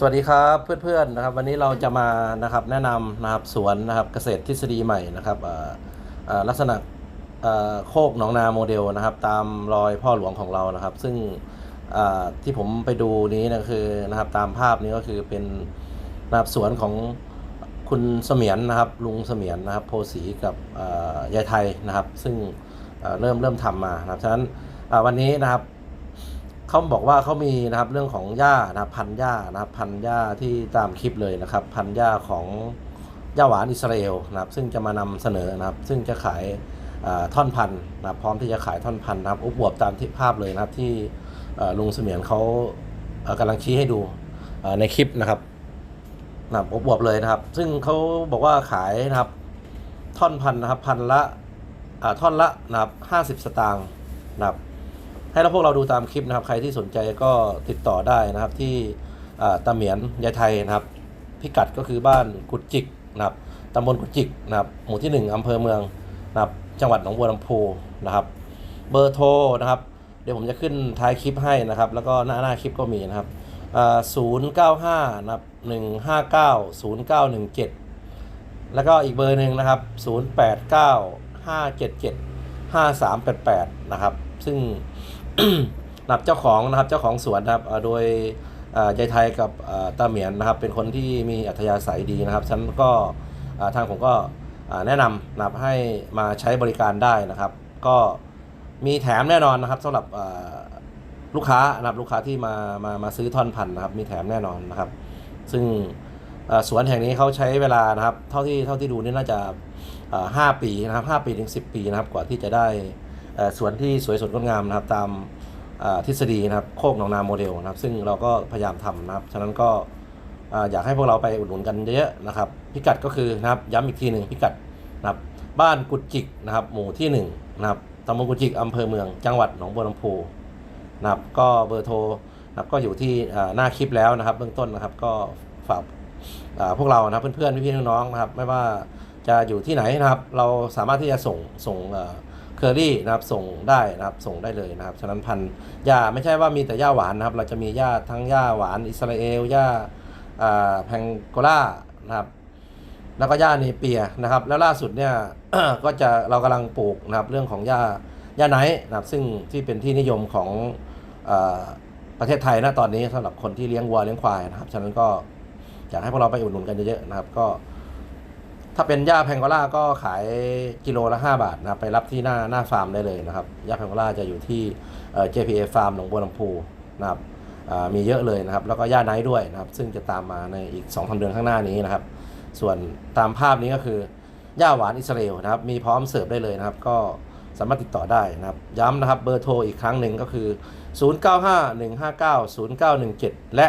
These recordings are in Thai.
สวัสดีครับเพื่อนๆนะครับ วันนี้เราจะมานะครับแนะนำนะครับสวนนะครับเกษตรทฤษฎีใหม่นะครับอ่าอ่าลักษณะอ่าโคกหนองนาโมเดลนะครับ ตามรอยพ่อหลวงของเรานะครับ ซึ่งอ่าที่ผมไปดูนี้นะคือนะครับตามภาพนี้ก็คือเป็นนะครับสวนของคุณเสมียนนะครับ ลุงเสมียนนะครับ โพสีกับอ่ายายไทยนะครับ ซึ่งอ่าเริ่มเริ่มทำมานะครับฉะนั้นอ่าวันนี้นะครับ เขาบอกว่าเขามีนะครับเรื่องของหญ้านะครับพันหญ้านะครับพันหญ้าที่ตามคลิปเลยนะครับ พันหญ้าของหญ้าหวานอิสราเอลนะครับ ซึ่งจะมานำเสนอนะครับ ซึ่งจะขายท่อนพันนะครับพร้อมที่จะขายท่อนพันนะครับอุบวบตามที่ภาพเลยนะครับที่ลุงเสมียนเขาเอ่อกำลังชี้ให้ดูในคลิปนะครับนะบอุบวบเลยนะครับ ซึ่งเขาบอกว่าขายนะครับท่อนพันนะครับพันละท่อนละนะครับห้าสิบสตางค์นะครับ ให้เราพวกเราดูตามคลิปนะครับ ใครที่สนใจก็ติดต่อได้นะครับที่ตาเหมียนยายไทยนะครับ พิกัดก็คือบ้านกุดจิกนะครับตำบลกุดจิกนะครับหมู่ที่ 1อำเภอเมืองนะครับจังหวัดหนองบัวลำพูนะครับ เบอร์โทรนะครับ เดี๋ยวผมจะขึ้นท้ายคลิปให้นะครับ แล้วก็หน้าหน้าคลิปก็มีนะครับศูนย์เก้าห้านะครับหนึ่งห้าเก้าศูนย์เก้าหนึ่งเจ็ดแล้วก็อีกเบอร์หนึ่งนะครับศูนย์แปดเก้าห้าเจ็ดเจ็ดห้าสามแปดแปดนะครับ ซึ่ง นะครับเจ้าของนะครับเจ้าของสวนนะครับโดยยายไทยกับตาเหมียนนะครับ เป็นคนที่มีอัธยาศัยดีนะครับฉันก็ทางผมก็แนะนำนะครับให้มาใช้บริการได้นะครับ ก็มีแถมแน่นอนนะครับสำหรับลูกค้านะครับลูกค้าที่มามามาซื้อท่อนพันธุ์นะครับ มีแถมแน่นอนนะครับ ซึ่งสวนแห่งนี้เขาใช้เวลานะครับ เท่าที่เท่าที่ดูนี่น่าจะห้าปีนะครับห้าปีถึงสิบปีนะครับกว่าที่จะได้ สวนที่สวยสดงดงามนะครับตามทฤษฎีนะครับโคกหนองนาโมเดลนะครับซึ่งเราก็พยายามทำนะครับฉะนั้นก็อ่าอยากให้พวกเราไปอุดหนุนกันเยอะๆนะครับพิกัดก็คือนะครับย้ำอีกทีหนึ่งพิกัดนะครับบ้านกุจิกนะครับหมู่ที่หนึ่งนะครับตำบลกุจิกอำเภอเมืองจังหวัดหนองบัวลำพูนะครับก็เบอร์โทรนะครับก็อยู่ที่หน้าคลิปแล้วนะครับ เบื้องต้นนะครับก็ฝากพวกเรานะครับเพื่อนๆพี่ๆน้องๆนะครับไม่ว่าจะอยู่ที่ไหนนะครับ เราสามารถที่จะส่งส่ง เคอรี่นะครับส่งได้นะครับส่งได้เลยนะครับฉะนั้นพันธุ์หญ้าไม่ใช่ว่ามีแต่หญ้าหวานนะครับ เราจะมีหญ้าทั้งหญ้าหวานอิสราเอลหญ้าอ่าแพงโกลานะครับแล้วก็หญ้าเนเปียนะครับ แล้วล่าสุดเนี่ยก็จะเรากำลังปลูกนะครับเรื่องของหญ้าหญ้าไนท์นะครับ ซึ่งที่เป็นที่นิยมของอประเทศไทยนะตอนนี้สำหรับคนที่เลี้ยงวัวเลี้ยงควายนะครับ ฉะนั้นก็อยากให้พวกเราไปอุดหนุนกันเยอะๆนะครับ ก็ ถ้าเป็นหญ้าแพงโกล่าก็ขายกิโลละ 5 บาทนะครับไปรับที่หน้าหน้าฟาร์มได้เลยนะครับหญ้าแพงโกล่าจะอยู่ที่เอ่อ JPA ฟาร์มหนองบัวลำพูนะครับมีเยอะเลยนะครับ แล้วก็หญ้าไนท์ด้วยนะครับ ซึ่งจะตามมาในอีก2อสเดือนข้างหน้านี้นะครับ ส่วนตามภาพนี้ก็คือหญ้าหวานอิสราเอลนะครับ มีพร้อมเสิร์ฟได้เลยนะครับ ก็สามารถติดต่อได้นะครับ ย้ำนะครับเบอร์โทรอีกครั้งหนึ่งก็คือ 0951590917 และ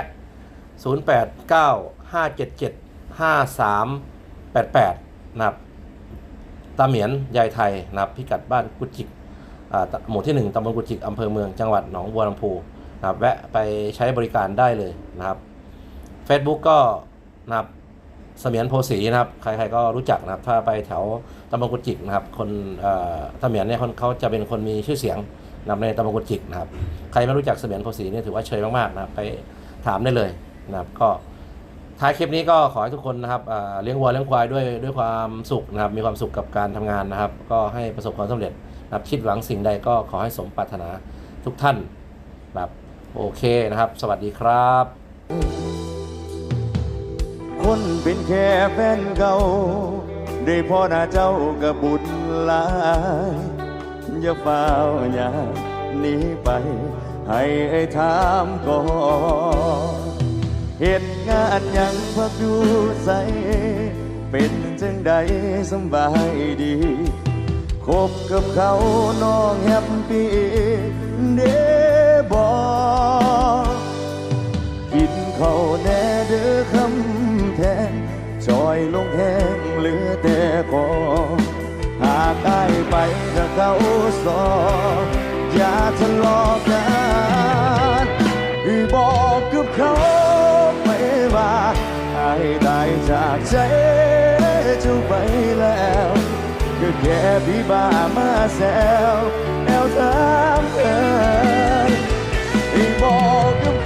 88นะครับตาเหมียนยายไทยนะครับพิกัดบ้านกุจิกหมู่ที่ 1ตำบลกุจิกอำเภอเมืองจังหวัดหนองบัวลำพูนะครับแวะไปใช้บริการได้เลยนะครับ Facebook ก็นะครับเสมียนโพสีนะครับใครๆก็รู้จักนะครับถ้าไปแถวตำบลกุจิกนะครับคนเอ่อตาเหมียนเนี่ยคนเขาจะเป็นคนมีชื่อเสียงนในตำบลกุจิกนะครับใครไม่รู้จักเสมียนโพสีเนี่ยถือว่าเชยมากๆนะครับไปถามได้เลยนะครับก็ ท้ายคลิปนี้ก็ขอให้ทุกคนนะครับเลี้ยงวัวเลี้ยงควายด้วยด้วยความสุขนะครับ มีความสุขกับการทำงานนะครับ ก็ให้ประสบความสำเร็จนะครับคิดหวังสิ่งใดก็ขอให้สมปรารถนาทุกท่านแบบโอเคนะครับ สวัสดีครับ คนเป็นแค่แฟนเก่าได้พ่อหน้าเจ้ากับบุญลายอย่าเฝ้าอย่าหนีไป ให้ไอ้ถามก่อน เหตุงานยังพักอยู่ใส เป็นจังใดสบายดี คบกับเขาน้องแฮปปี้เด้บอกินเขาวแน่เด้อคำแทนจอยลงแห้งเหลือแต่คอหากได้ไปกับเขาสองอย่าทะเลาะกัน ก็แค่พี่บ้ามาแซวแอวถามเธอให้บอกกับ